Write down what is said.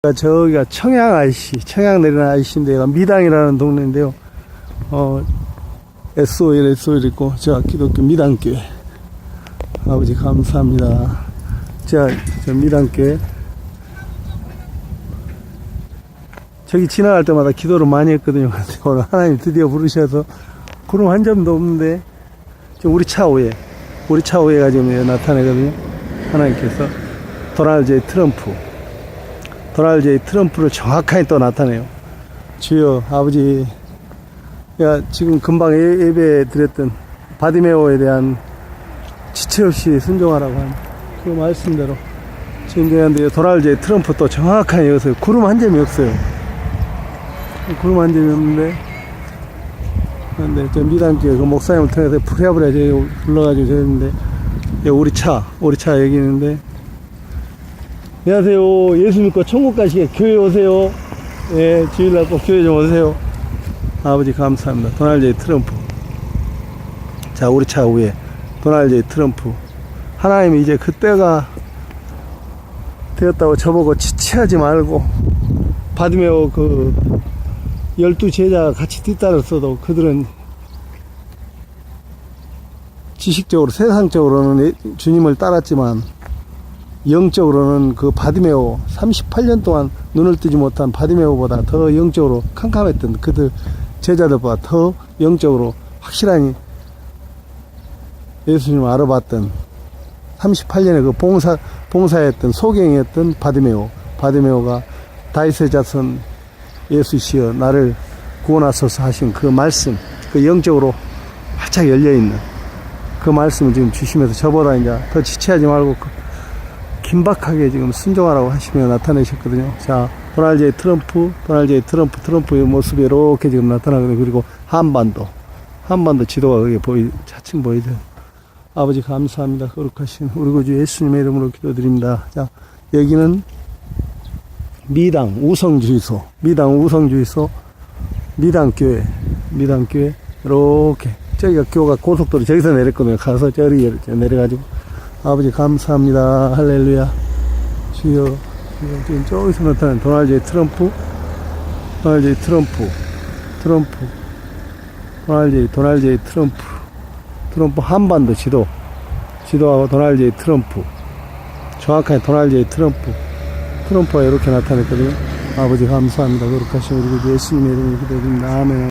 저기가 청양 IC, 청양 내리는 IC인데요. 미당이라는 동네인데요. 어, SOL, SOL 있고, 저 기독교 미당교회. 아버지 감사합니다. 자, 저 미당교회. 저기 지나갈 때마다 기도를 많이 했거든요. 오늘 하나님 드디어 부르셔서 구름 한 점도 없는데, 저 우리 차 위에, 우리 차 위에가 지금 나타내거든요. 하나님께서 도널드 트럼프. 도널드 트럼프를 정확하게 또 나타내요. 주여 아버지, 야 지금 금방 예- 예배 드렸던 바디메오에 대한 지체 없이 순종하라고 한그 말씀대로 순종하는데 도널드 트럼프 또 정확하게 여기서 구름 한 점이 없어요. 구름 한 점이 없는데 저 미단교회 그 목사님을 통해서 부랴부랴 불러가지고 저랬는데 예, 우리 차 우리 차 여기 있는데 안녕하세요. 예수 믿고 천국 가시게 교회 오세요. 예, 주일날 꼭 교회 좀 오세요. 아버지 감사합니다. 도널드 트럼프. 자, 우리 차 위에 도널드 트럼프. 하나님이 이제 그때가 되었다고 저보고 지체하지 말고 받으며 그 열두 제자가 같이 뒤따랐어도 그들은 지식적으로 세상적으로는 예- 주님을 따랐지만 영적으로는 그 바디메오 38년 동안 눈을 뜨지 못한 바디메오보다 더 영적으로 캄캄했던 그들 제자들보다 더 영적으로 확실하니 예수님을 알아봤던 38년의 그 봉사 봉사했던 소경이었던 바디메오 바디메오가 다윗의 자손 예수시여 나를 구원하소서 하신 그 말씀 그 영적으로 활짝 열려 있는 그 말씀을 지금 주시면서 저보다 이제 더 지체하지 말고 그 긴박하게 지금 순종하라고 하시며 나타내셨거든요. 자, 도널드 J 트럼프, 도널드 J 트럼프, 트럼프의 모습이 이렇게 지금 나타나거든요. 그리고 한반도, 한반도 지도가 그게 보이, 차츰 보이죠. 아버지 감사합니다. 거룩하신 우리 구주 예수님의 이름으로 기도드립니다. 자, 여기는 미당 우성주의소, 미당 우성주의소, 미당교회, 미당교회, 이렇게. 저기가 교가 고속도로 저기서 내렸거든요. 가서 저리 내려가지고. 아버지 감사합니다. 할렐루야. 주여. 지금 저기서 나타난 도널드 트럼프, 도널드 트럼프, 트럼프, 도널드 도널드 트럼프, 트럼프 한반도 지도, 지도하고 도널드 트럼프, 정확하게 도널드 트럼프, 트럼프가 이렇게 나타냈거든요. 아버지 감사합니다. 거룩하신 우리 구 예수님의 이름으로 기도드립니다. 아멘.